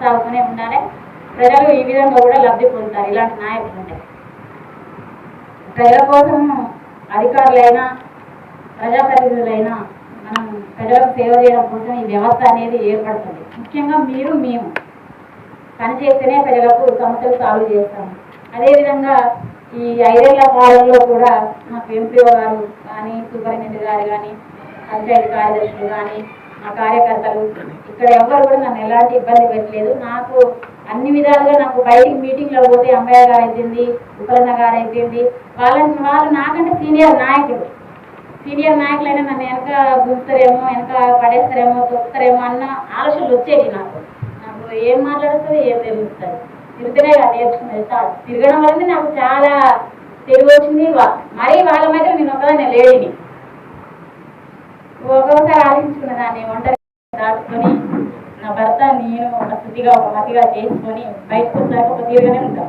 సాగుతూనే ఉండాలి. ప్రజలు ఈ విధంగా కూడా లబ్ధి పొందుతారు. ఇలాంటి నాయకులు ఉంటే. ప్రజల కోసం అధికారులైనా ప్రజాప్రతినిధులైనా మనం ప్రజలకు సేవ చేయడం కోసం ఈ వ్యవస్థ అనేది ఏర్పడుతుంది. ముఖ్యంగా మీరు మేము పనిచేస్తేనే ప్రజలకు సమస్యలు సాల్వ్ చేస్తాము. అదేవిధంగా ఈ ఐదేళ్ళ కాలంలో కూడా మాకు ఎంపీఓ గారు కానీ సూపరింటెండెంట్ గారు కానీ పంచాయతీ కార్యదర్శులు కానీ మా కార్యకర్తలు. ఇక్కడ ఎవరు కూడా నన్ను ఎలాంటి ఇబ్బంది పెట్టలేదు. నాకు అన్ని విధాలుగా నాకు బయటికి మీటింగ్లో పోతే అమ్మాయి గారు అయిపోయింది ఉపలన్న గారు అయిపోయింది. వాళ్ళని వాళ్ళు నాకంటే సీనియర్ నాయకులు సీనియర్ నాయకులైనా నన్ను వెనక గుంపుతారేమో వెనక పడేస్తారేమో తొక్కుతారేమో అన్న ఆలోచనలు వచ్చేవి నాకు. నాకు ఏం మాట్లాడుతుంది ఏం తెలుస్తుంది. తిరుగుతూనే కదా నేర్చుకునేది. సార్ తిరగడం వల్లనే నాకు చాలా తెలివి వచ్చింది. మరీ వాళ్ళ మధ్య నేను ఒకదాన్ని లేడిని. ఒక్కొక్కసారి ఆలోచించుకున్న దాన్ని ఒంటరి దాటుకొని నా భర్త నేను ఒక స్థితిగా ఒక మతిగా చేసుకొని బయటకు వచ్చాక ఒక తీరుగానే ఉంటాం.